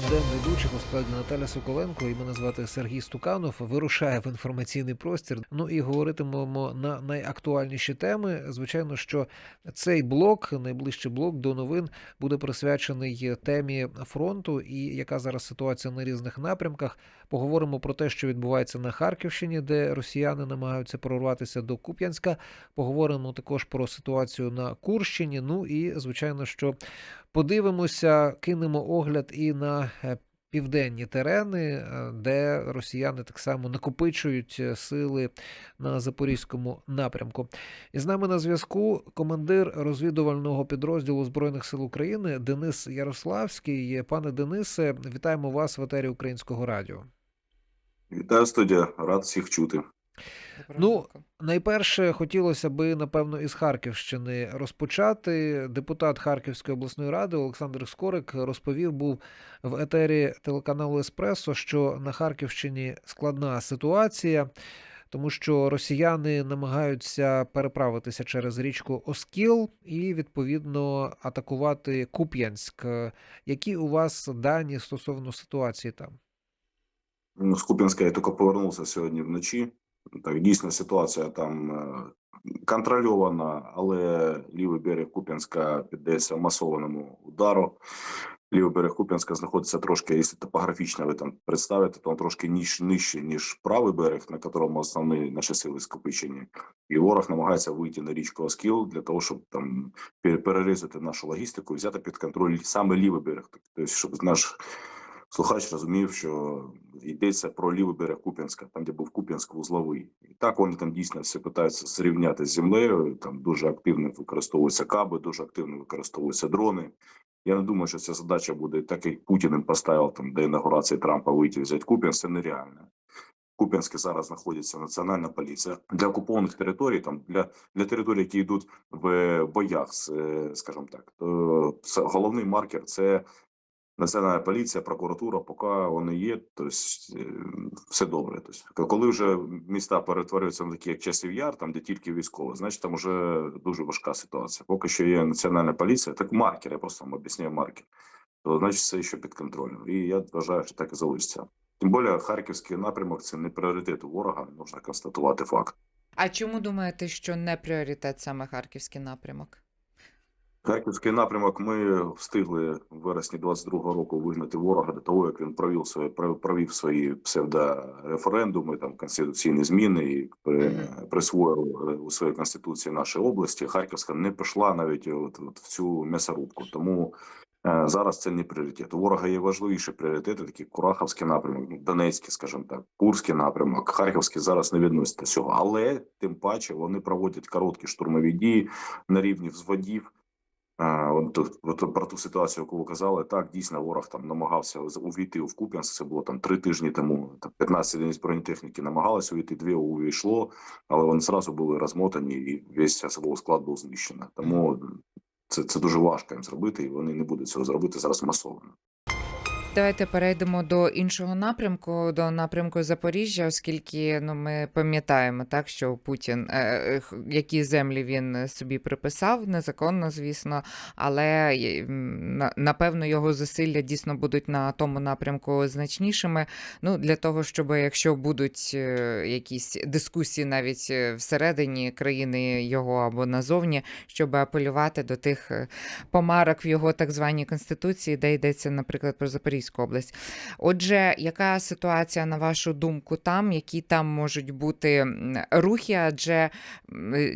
тандем ведучих складі Наталя Соколенко і мене звати Сергій Стуканов. Вирушає в інформаційний простір. Ну і говоритимемо на найактуальніші теми. Звичайно, що цей блок, найближчий блок до новин, буде присвячений темі фронту і яка зараз ситуація на різних напрямках. Поговоримо про те, що відбувається на Харківщині, де росіяни намагаються прорватися до Куп'янська. Поговоримо також про ситуацію на Курщині. Ну і звичайно, що подивимося, кинемо огляд і на е, південні терени, е, де росіяни так само накопичують е, сили на запорізькому напрямку. І з нами на зв'язку командир розвідувального підрозділу збройних сил України Денис Ярославський. Пане Денисе, вітаємо вас в етері Українського радіо. Вітаю студія, рад всіх чути. Ну, Найперше хотілося би напевно із Харківщини розпочати. Депутат Харківської обласної ради Олександр Скорик розповів був в етері телеканалу Еспресо, що на Харківщині складна ситуація, тому що росіяни намагаються переправитися через річку Оскіл і відповідно атакувати Куп'янськ. Які у вас дані стосовно ситуації там? Ну, З Куп'янська я тільки повернувся сьогодні вночі. Так, дійсно, ситуація там е, контрольована, але лівий берег Куп'янська піддається масованому удару. Лівий берег Куп'янська знаходиться трошки, якщо топографічно ви там представите, то трошки ніж, нижче, ніж правий берег, на якому основні наші сили скопичені. І ворог намагається вийти на річку Оскіл для того, щоб там пере- перерізати нашу логістику і взяти під контроль саме лівий берег. Тобто, щоб наш слухач розумів, що йдеться про лівий берег Куп'янська, там де був Куп'янськ вузловий. І так вони там дійсно все питаються зрівняти з землею. Там дуже активно використовуються каби, дуже активно використовуються дрони. Я не думаю, що ця задача буде так, як Путін поставив там до інаугурації Трампа вийти взяти Куп'янськ, це нереально. Куп'янське зараз знаходиться національна поліція для окупованих територій, там для, для територій, які йдуть в боях, е, скажімо так, то головний маркер це Національна поліція, прокуратура, поки вони є, то все добре. Тобто, коли вже міста перетворюються на такі, як часів яр, там де тільки військові, значить там вже дуже важка ситуація. Поки що є національна поліція, так маркер, я просто вам об'ясняю маркер, то значить все ще під контролем. І я вважаю, що так і залишиться. Тим більше харківський напрямок це не пріоритет ворога, можна констатувати факт. А чому думаєте, що не пріоритет саме харківський напрямок? Харківський напрямок ми встигли в вересні 22-го року вигнати ворога до того, як він провів свої провів свої псевдореферендуми, там конституційні зміни і при, присвоїв е, у своїй конституції нашої області. Харківська не пішла навіть от, от в цю м'ясорубку. Тому е, зараз це не пріоритет. У ворога є важливіші пріоритети, такі Кураховський напрямок, Донецький, скажімо так, Курський напрямок, Харківський зараз не відносять до цього, але тим паче вони проводять короткі штурмові дії на рівні взводів. От, про ту ситуацію, яку ви казали, так дійсно ворог там намагався увійти в Куп'янськ. Це було там три тижні тому. Там 15 одиниць бронетехніки намагалися увійти, дві увійшло, але вони зразу були розмотані, і весь особовий склад був знищений. Тому це, це дуже важко їм зробити, і вони не будуть цього зробити зараз масово. Давайте перейдемо до іншого напрямку, до напрямку Запоріжжя, оскільки ну ми пам'ятаємо так, що Путін е, е, які землі він собі приписав, незаконно, звісно, але напевно його зусилля дійсно будуть на тому напрямку значнішими. Ну для того, щоб якщо будуть е, якісь дискусії навіть е, всередині країни його або назовні, щоб апелювати до тих е, помарок в його так званій конституції, де йдеться, наприклад, про Запорізьку область. Отже, яка ситуація на вашу думку там, які там можуть бути рухи? Адже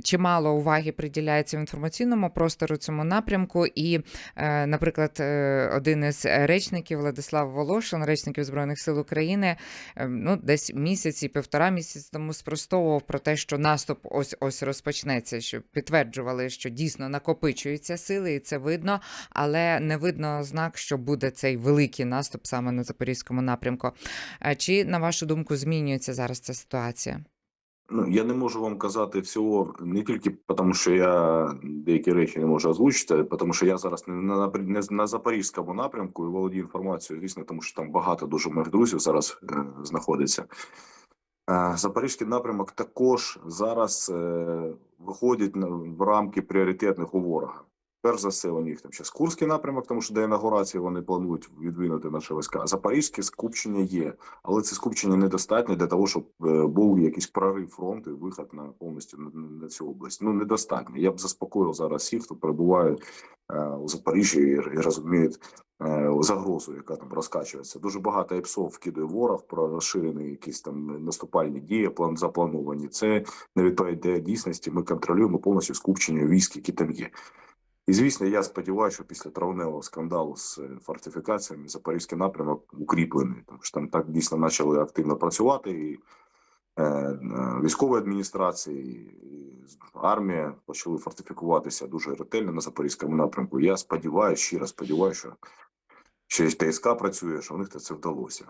чимало уваги приділяється в інформаційному простору цьому напрямку, і, е, наприклад, е, один із речників Владислав Волошин, речників збройних сил України, е, ну десь місяць і півтора місяць тому спростовував про те, що наступ ось ось розпочнеться, що підтверджували, що дійсно накопичуються сили, і це видно, але не видно знак, що буде цей великий наступ саме на запорізькому напрямку. Е, Чи на вашу думку змінюється зараз ця ситуація? Ну я не можу вам казати всього не тільки тому, що я деякі речі не можу озвучити, тому що я зараз не на не на запорізькому напрямку і володію інформацією, звісно, тому що там багато дуже моїх друзів зараз е, знаходиться. Е, Запорізький напрямок також зараз е, виходить в рамки пріоритетних у ворога. Перш за все, у них там ще Курський напрямок, тому що до інаугурації вони планують відвинути наші війська. Запорізьке скупчення є, але це скупчення недостатньо для того, щоб е, був якийсь прорив фронту і вихід на повністю на, на- цю область. Ну недостатньо. Я б заспокоїв зараз всіх, хто перебуває е, у Запоріжжі і, і розуміють е, загрозу, яка там розкачується. Дуже багато епсов вкидує ворог про розширені якісь там наступальні дії, план заплановані. Це не відповідає дійсності. Ми контролюємо повністю скупчення військ, які там є. І звісно, я сподіваюся, що після травневого скандалу з е, фортифікаціями запорізький напрямок укріплений, тому що там так дійсно почали активно працювати і е, е, військові адміністрації, і армія почали фортифікуватися дуже ретельно на запорізькому напрямку. Я сподіваюся, щиро сподіваюся, що ще й ТСК працює, що в них це вдалося.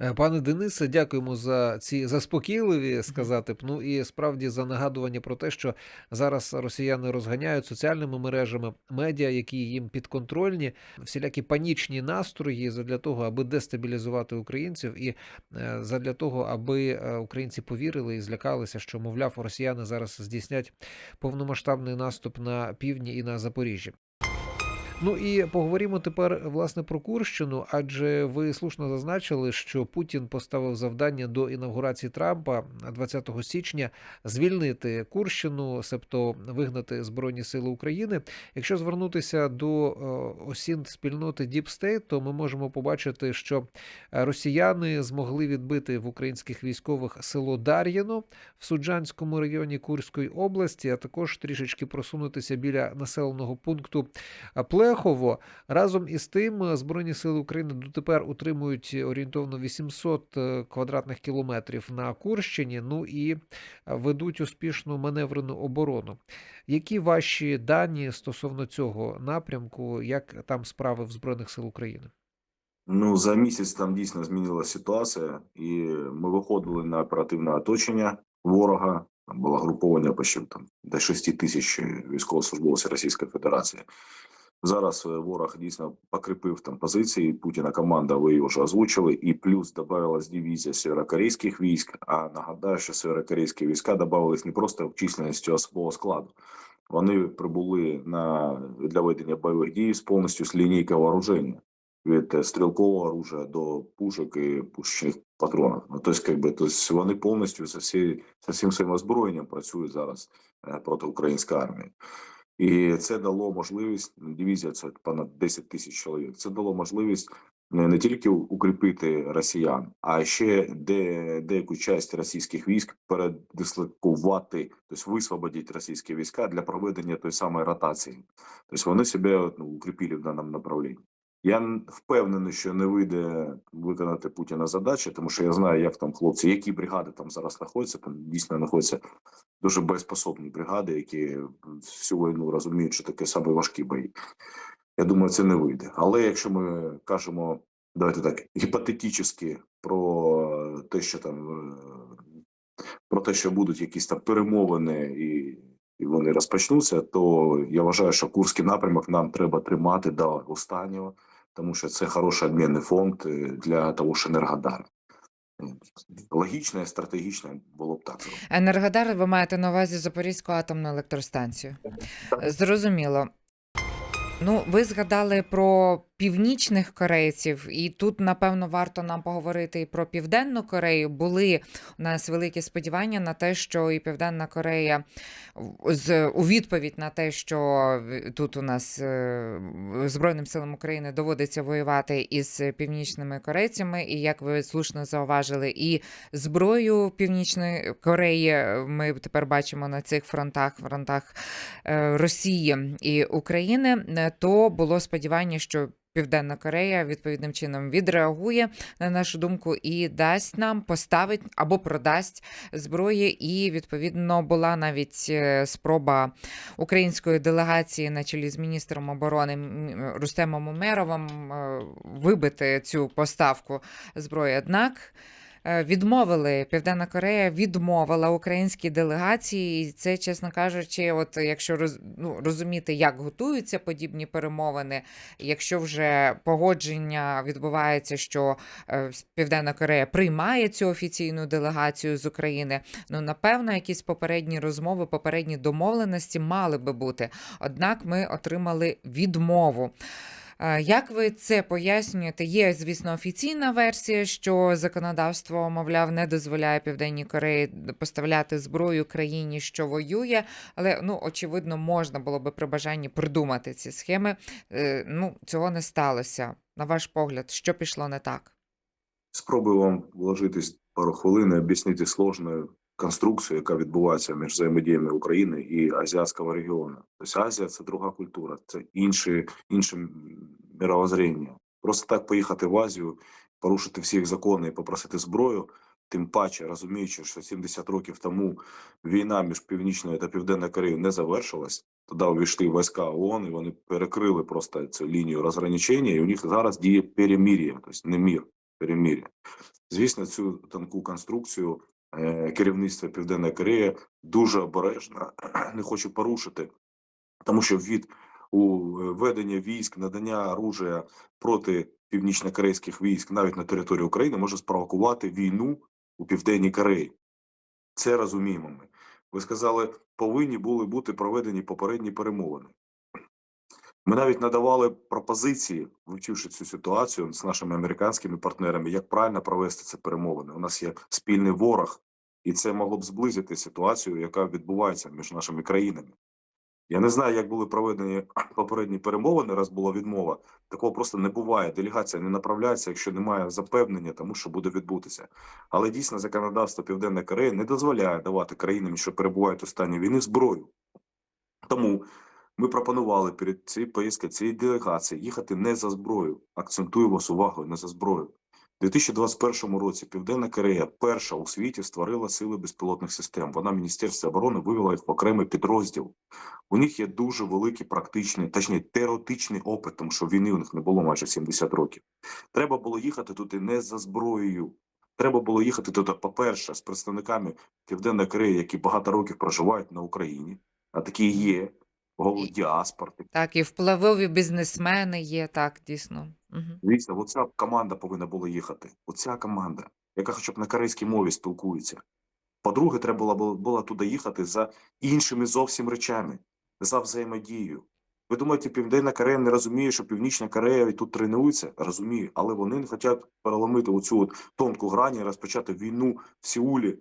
Е, Пане Денисе, дякуємо за ці заспокійливі сказати б. Ну і справді за нагадування про те, що зараз росіяни розганяють соціальними мережами медіа, які їм підконтрольні, всілякі панічні настрої задля того, аби дестабілізувати українців, і е, задля того, аби е, українці повірили і злякалися, що мовляв, росіяни зараз здійснять повномасштабний наступ на півдні і на Запоріжжі. Ну і поговоримо тепер власне про Курщину, адже ви слушно зазначили, що Путін поставив завдання до інавгурації Трампа 20 січня звільнити Курщину, себто вигнати Збройні Сили України. Якщо звернутися до е, осін спільноти State, то ми можемо побачити, що росіяни змогли відбити в українських військових село Дар'їно в Суджанському районі Курської області, а також трішечки просунутися біля населеного пункту Плехово. Разом із тим, е, Збройні сили України дотепер утримують орієнтовно 800 е, квадратних кілометрів на Курщині. Ну і е, ведуть успішну маневрену оборону. Які ваші дані стосовно цього напрямку? Як там справи в Збройних сил України? Ну за місяць там дійсно змінилася ситуація, і ми виходили на оперативне оточення ворога. Там було груповання почти там до 6 тисяч військовослужбовців Російської Федерації. Зараз е, ворог дійсно покріпив там позиції. Путіна команда ви її вже озвучили, і плюс додавалась дивізія северокорейських військ. А нагадаю, що северокорейські війська додавались не просто численністю особового складу. Вони прибули на для ведення бойових дій з повністю з лінійки вооруження від е, стрілкового оружия до пушок і пушечних патронів. Ну, тобто, как би, тобто вони повністю за всі, всім своїм озброєнням працюють зараз е, проти української армії. І це дало можливість дивізія це понад 10 тисяч чоловік. Це дало можливість не, не тільки укріпити росіян, а ще де деяку часть російських військ передислокувати, тобто висвободити російські війська для проведення тої самої ротації. Тобто вони себе ну, укріпили в даному направленні. Я впевнений, що не вийде виконати Путіна задачі, тому що я знаю, як там хлопці, які бригади там зараз знаходяться. Там дійсно знаходяться дуже боєспособні бригади, які всю війну розуміють, що таке саме важкі бої. Я думаю, це не вийде. Але якщо ми кажемо, давайте так, гіпотетично про те, що там е, про те, що будуть якісь там перемовини і. І вони розпочнуться, то я вважаю, що курський напрямок нам треба тримати до останнього, тому що це хороший обмінний фонд е, для того ж Енергодара. Логічно і стратегічно було б так. Енергодар, ви маєте на увазі Запорізьку атомну електростанцію. Зрозуміло. Ну, ви згадали про північних корейців, і тут, напевно, варто нам поговорити і про Південну Корею. Були у нас великі сподівання на те, що і Південна Корея з у відповідь на те, що тут у нас е, Збройним силам України доводиться воювати із північними корейцями, і як ви слушно зауважили, і зброю Північної Кореї ми тепер бачимо на цих фронтах, фронтах е, Росії і України, е, то було сподівання, що Південна Корея відповідним чином відреагує на нашу думку і дасть нам поставить або продасть зброї. І відповідно була навіть е, спроба української делегації на чолі з міністром оборони Рустемом Умеровим е, вибити цю поставку зброї. Однак Відмовили Південна Корея відмовила українській делегації, і це, чесно кажучи, от якщо роз, ну, розуміти, як готуються подібні перемовини, якщо вже погодження відбувається, що е, Південна Корея приймає цю офіційну делегацію з України, ну напевно, якісь попередні розмови, попередні домовленості мали би бути. Однак ми отримали відмову. Е, Як ви це пояснюєте? Є, звісно, офіційна версія, що законодавство, мовляв, не дозволяє Південній Кореї поставляти зброю країні, що воює, але ну очевидно, можна було би при бажанні придумати ці схеми. Е, Ну, цього не сталося. На ваш погляд, що пішло не так? Спробую вам вложитись пару хвилин і об'яснити сложну конструкцію, яка відбувається між взаємодіями України і азіатського регіону. Тобто Азія це друга культура, це інше, інше мировоззріння. Просто так поїхати в Азію, порушити всіх закони і попросити зброю. Тим паче розуміючи, що 70 років тому війна між північною та південною Кореєю не завершилась. Туди увійшли війська ООН, і вони перекрили просто цю лінію розграничення, і у них зараз діє перемір'я, тобто не мір, перемір'я. Звісно, цю тонку конструкцію е, керівництво Південної Кореї дуже обережно не хоче порушити, тому що від у ведення військ, надання оружия проти північно-корейських військ навіть на території України може спровокувати війну у Південній Кореї. Це розуміємо ми. Ви сказали, повинні були бути проведені попередні перемовини. Ми навіть надавали пропозиції, вивчивши цю ситуацію з нашими американськими партнерами, як правильно провести ці перемовини. У нас є спільний ворог, і це могло б зблизити ситуацію, яка відбувається між нашими країнами. Я не знаю, як були проведені попередні перемовини, раз була відмова. Такого просто не буває. Делегація не направляється, якщо немає запевнення, тому що буде відбутися. Але дійсно законодавство Південної Кореї не дозволяє давати країнам, що перебувають у стані війни, зброю. Тому ми пропонували перед цією поїздкою цієї делегації їхати не за зброю. Акцентую вас увагу не за зброю. У 2021 році Південна Корея перша у світі створила сили безпілотних систем. Вона Міністерство оборони вивела їх в окремий підрозділ. У них є дуже великий практичний, точніше, теоретичний опит, тому що війни у них не було майже 70 років. Треба було їхати туди не за зброєю. Треба було їхати туди, по-перше, з представниками Південної Кореї, які багато років проживають на Україні, а такі є, голову діаспор. Так, і впливові бізнесмени є, так, дійсно. Угу. Дивіться, оця команда повинна була їхати. Оця команда, яка хоча б на корейській мові спілкується. По-друге, треба було, було, було туди їхати за іншими зовсім речами, за взаємодією. Ви думаєте, Південна Корея не розуміє, що Північна Корея і тут тренується? Розумію, але вони не хочуть переломити оцю от тонку грань і розпочати війну в Сеулі,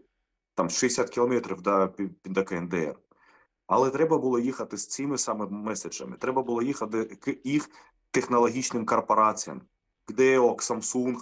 там 60 кілометрів до, до КНДР. Але треба було їхати з цими саме меседжами. Треба було їхати к їх технологічним корпораціям, к DEO, Samsung,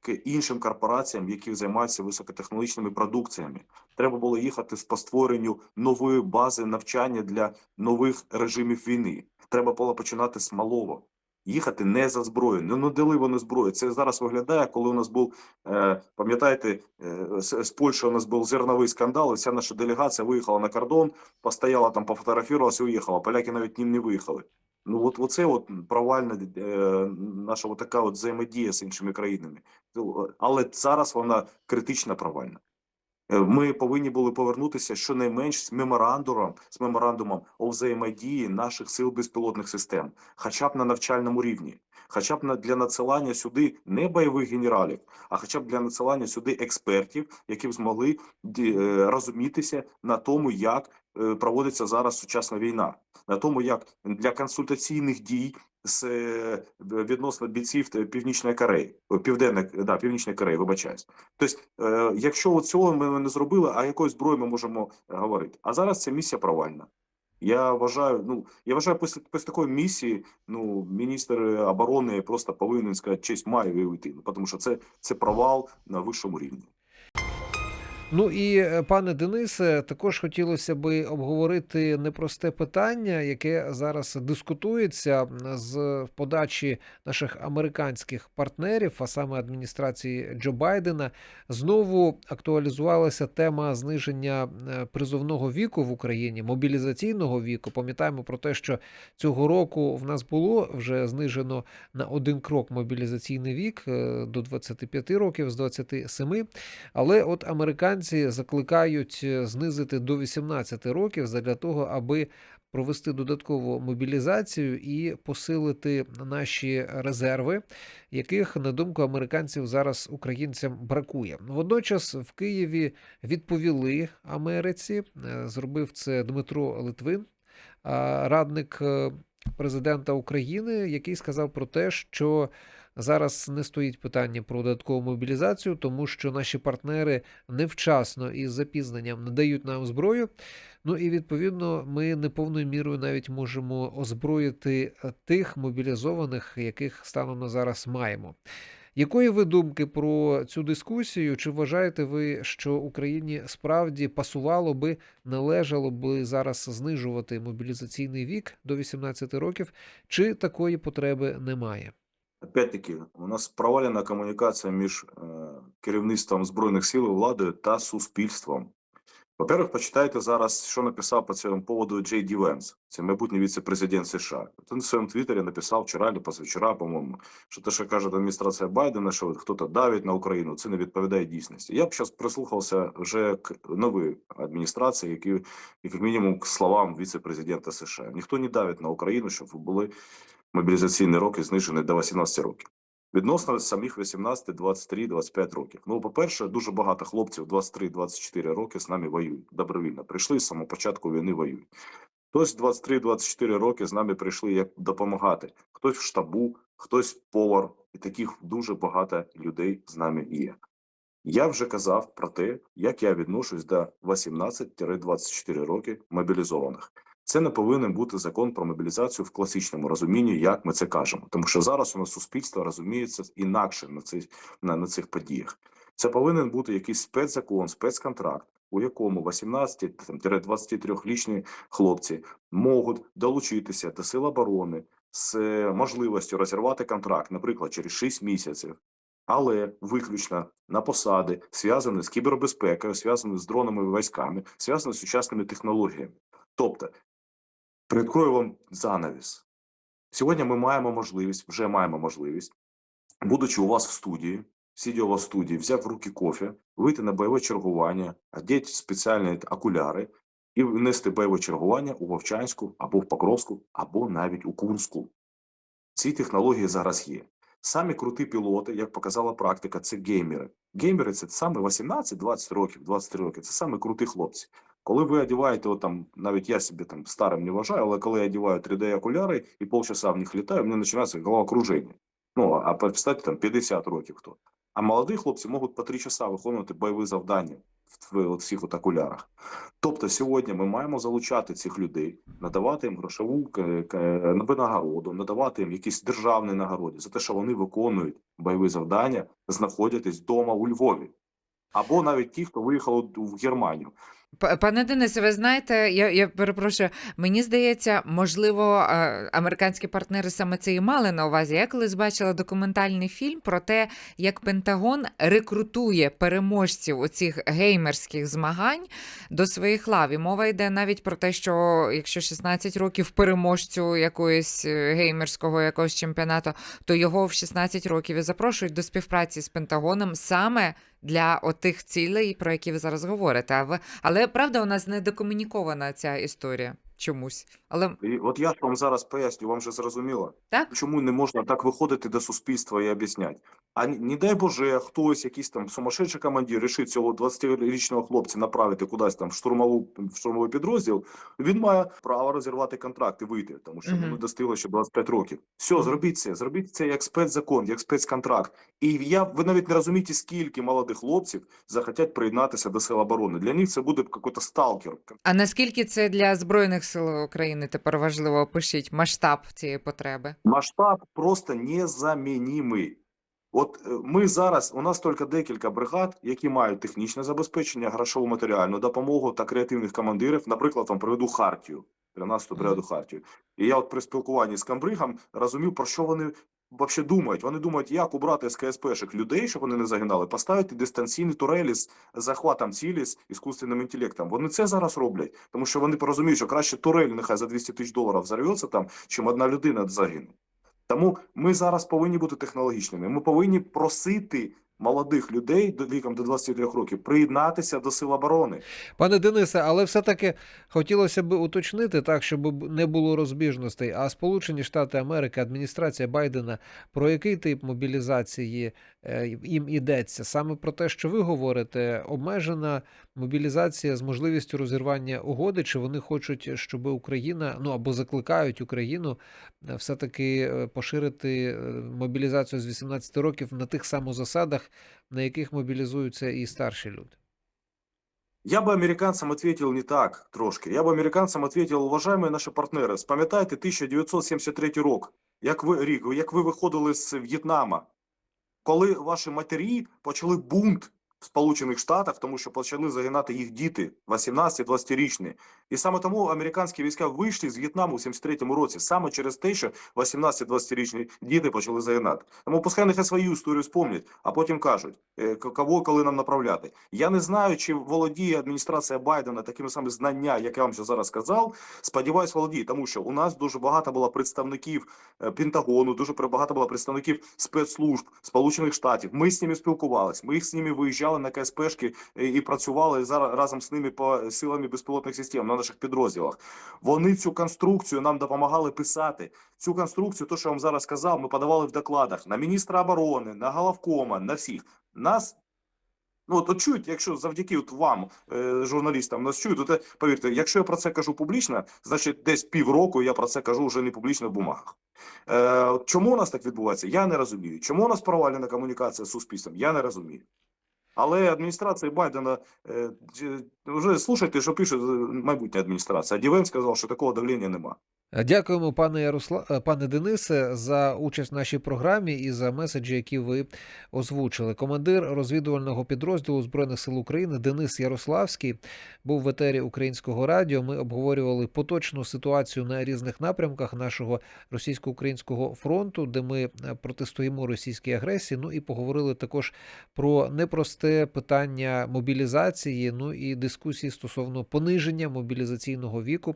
к іншим корпораціям, які займаються високотехнологічними продукціями. Треба було їхати по створенню нової бази навчання для нових режимів війни. Треба було починати з малого. Їхати не за зброєю, не надали вони зброю. Це зараз виглядає, коли у нас був, е, пам'ятаєте, е, з, Польщі у нас був зерновий скандал, і вся наша делегація виїхала на кордон, постояла там, пофотографувалася уїхала. Поляки навіть ним не виїхали. Ну от оце от провальна е, наша така от взаємодія з іншими країнами. Але зараз вона критично провальна. Е, Ми повинні були повернутися щонайменш з меморандумом, з меморандумом о взаємодії наших сил безпілотних систем, хоча б на навчальному рівні, хоча б на для надсилання сюди не бойових генералів, а хоча б для надсилання сюди експертів, які б змогли е, розумітися на тому, як проводиться зараз сучасна війна, на тому, як для консультаційних дій з е, відносно бійців Північної Кореї, Південної да, Північної Кореї, вибачаюсь. Тобто, е, якщо цього ми не зробили, а якої зброї ми можемо е, говорити? А зараз ця місія провальна. Я вважаю, ну я вважаю, після, після такої місії, ну міністр оборони просто повинен сказати, честь має вийти, ну, тому що це, це провал на вищому рівні. Ну і е, пане Денисе, також хотілося би обговорити непросте питання, яке зараз дискутується з подачі наших американських партнерів, а саме адміністрації Джо Байдена. Знову актуалізувалася тема зниження е, призовного віку в Україні, мобілізаційного віку. Пам'ятаємо про те, що цього року в нас було вже знижено на один крок мобілізаційний вік е, до 25 років з 27. Але от американці закликають е, знизити до 18 років для того, аби провести додаткову мобілізацію і посилити наші резерви, яких, на думку американців, зараз українцям бракує. Водночас в Києві відповіли Америці. Е, Зробив це Дмитро Литвин, радник е, президента України, який сказав про те, що зараз не стоїть питання про додаткову мобілізацію, тому що наші партнери невчасно і з запізненням надають нам зброю. Ну і відповідно ми не повною мірою навіть можемо озброїти е, тих мобілізованих, яких станом на зараз маємо. Якої ви думки про цю дискусію? Чи вважаєте ви, що Україні справді пасувало би, належало би зараз знижувати мобілізаційний вік до 18 років, чи такої потреби немає? Опять-таки, у нас провалена комунікація між е, керівництвом Збройних сил і владою та суспільством. Во-первых, почитайте зараз, що написав по цьому поводу Джей Ді Венс, це майбутній віце-президент США. Він в своєму твіттері написав вчора або позавчора, по-моєму, що те, що каже адміністрація Байдена, що хтось давить на Україну, це не відповідає дійсності. Я б зараз прислухався вже к новій адміністрації, які, як мінімум, к словам віце-президента США. Ніхто не давить на Україну, щоб були мобілізаційні роки знижені до 18 років. Відносно самих 18, 23, 25 років. Ну, по-перше, дуже багато хлопців 23-24 роки з нами воюють добровільно. Прийшли з самого початку війни воюють. Хтось 23-24 роки з нами прийшли як допомагати. Хтось в штабу, хтось повар, і таких дуже багато людей з нами є. Я вже казав про те, як я відношусь до 18-24 роки мобілізованих. Це не повинен бути закон про мобілізацію в класичному розумінні, як ми це кажемо, тому що зараз у нас суспільство розуміється інакше на цих на, на цих подіях. Це повинен бути якийсь спецзакон, спецконтракт, у якому 18-23-річні хлопці можуть долучитися до сил оборони з е, можливістю розірвати контракт, наприклад, через 6 місяців. Але виключно на посади, зв'язані з кібербезпекою, зв'язані з дронами військами, зв'язані з сучасними технологіями. Тобто, Приоткрою вам занавіс. Сьогодні ми маємо можливість, вже маємо можливість, будучи у вас в студії, сидя у вас в студії, взяв в руки кофе, вийти на бойове чергування, одягти спеціальні окуляри і внести бойове чергування у Вовчанську або в Покровську, або навіть у Курську. Ці технології зараз є. Самі круті пілоти, як показала практика, це геймери. Геймери це саме 18-20 років, 23 роки. Це саме круті хлопці. Коли ви одягаєте, от там, навіть я себе там старим не вважаю, але коли я одягаю 3D-окуляри і полчаса в них літаю, мені починається головокруження. Ну, а представте, там 50 років хто. А молоді хлопці можуть по 3 часа виконувати бойові завдання в, в, в цих от окулярах. Тобто сьогодні ми маємо залучати цих людей, надавати їм грошову винагороду, надавати їм якісь державні нагороди за те, що вони виконують бойові завдання, знаходячись вдома у Львові. Або навіть ті, хто виїхав в Германію. Пане Денисе, ви знаєте, я, я перепрошую, мені здається, можливо, е, американські партнери саме це і мали на увазі. Я колись бачила документальний фільм про те, як Пентагон рекрутує переможців оцих геймерських змагань до своїх лав. І мова йде навіть про те, що якщо 16 років переможцю якоїсь е, геймерського якогось чемпіонату, то його в 16 років і запрошують до співпраці з Пентагоном саме для отих цілей, про які ви зараз говорите. Але правда, у нас не докомунікована ця історія чомусь. Але І от я ж вам зараз поясню, вам же зрозуміло, так, чому не можна так виходити до суспільства і об'ясняти. А не дай Боже, хтось, якийсь там сумасшедший командир, рішить цього 20-річного хлопця направити кудись там в штурмову в штурмовий підрозділ, він має право розірвати контракт і вийти, тому що йому не достигло ще 25 років. Все, зробіть це, зробіть це як спецзакон, як спецконтракт. І я ви навіть не розумієте, скільки молодих хлопців захотять приєднатися до сил оборони. Для них це буде якийсь сталкер, а наскільки це для Збройних сил України тепер важливо опишіть масштаб цієї потреби? Масштаб просто незамінімий. От е, ми зараз, у нас тільки декілька бригад, які мають технічне забезпечення, грошову матеріальну допомогу та креативних командирів. Наприклад, вам приведу Хартію, 13-ту бригаду Хартію. І я от при спілкуванні з Камбригом розумів, про що вони взагалі думають. Вони думають, як убрати з КСПшек людей, щоб вони не загинали, поставити дистанційні турелі з захватом цілі з іскусственним інтелектом. Вони це зараз роблять, тому що вони порозуміють, що краще турель нехай за 200 тисяч доларів взорветься там, чим одна людина загине. Тому ми зараз повинні бути технологічними. Ми повинні просити молодих людей до віком до 23 років приєднатися до сил оборони. Пане Денисе, але все-таки хотілося б уточнити так, щоб не було розбіжностей. А Сполучені Штати Америки, адміністрація Байдена, про який тип мобілізації е, їм ідеться? Саме про те, що ви говорите, обмежена мобілізація з можливістю розірвання угоди, чи вони хочуть, щоб Україна ну або закликають Україну е, все-таки е, поширити мобілізацію з 18 років на тих самих на яких мобілізуються і старші люди? Я бы американцям ответил не так трошки. Я бы американцям ответил, уважаемые наші партнери, спам'ятайте 1973 рік, як ви рік, як ви виходили з В'єтнама, коли ваші матері почали бунт в Сполучених Штатах, тому що почали загинати їх діти 18-20-річні. І саме тому американські війська вийшли з В'єтнаму у 73-му році, саме через те, що 18-20-річні діти почали загинати. Тому пускай нехай свою історію спомнять, а потім кажуть, е, кого коли нам направляти. Я не знаю, чи володіє адміністрація Байдена такими самими знання, як я вам ще зараз сказав. Сподіваюсь, володіє, тому що у нас дуже багато було представників е, Пентагону, дуже багато було представників спецслужб Сполучених Штатів. Ми з ними спілкувалися. Ми їх з ними виїжджали на КСПшки е, і працювали зараз разом з ними по силами безпілотних систем на наших підрозділах. Вони цю конструкцію нам допомагали писати. Цю конструкцію, то що я вам зараз сказав, ми подавали в докладах на міністра оборони, на головкома, на всіх. Нас Ну, от, от чують, якщо завдяки от вам, е, журналістам, нас чують, то повірте, якщо я про це кажу публічно, значить десь півроку я про це кажу вже не публічно в бумагах. Е, чому у нас так відбувається? Я не розумію. Чому у нас провалена комунікація з суспільством? Я не розумію. Але адміністрація Байдена е, вже слушайте, що пише е, майбутня адміністрація. Дівен сказав, що такого давлення нема. Дякуємо, пане Яросла... е, пане Денисе, за участь в нашій програмі і за меседжі, які ви озвучили. Командир розвідувального підрозділу збройних сил України Денис Ярославський був в етері українського радіо. Ми обговорювали поточну ситуацію на різних напрямках нашого російсько-українського фронту, де ми е, протистоїмо російській агресії. Ну і поговорили також про непросте питання мобілізації. Ну і дискусії стосовно пониження мобілізаційного віку.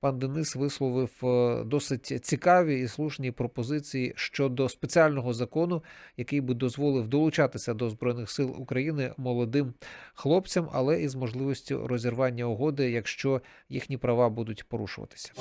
Пан Денис висловив е, досить цікаві і слушні пропозиції щодо спеціального закону, який би дозволив долучатися до збройних сил України молодим хлопцям, але із можливістю розірвання угоди, якщо їхні права будуть порушуватися.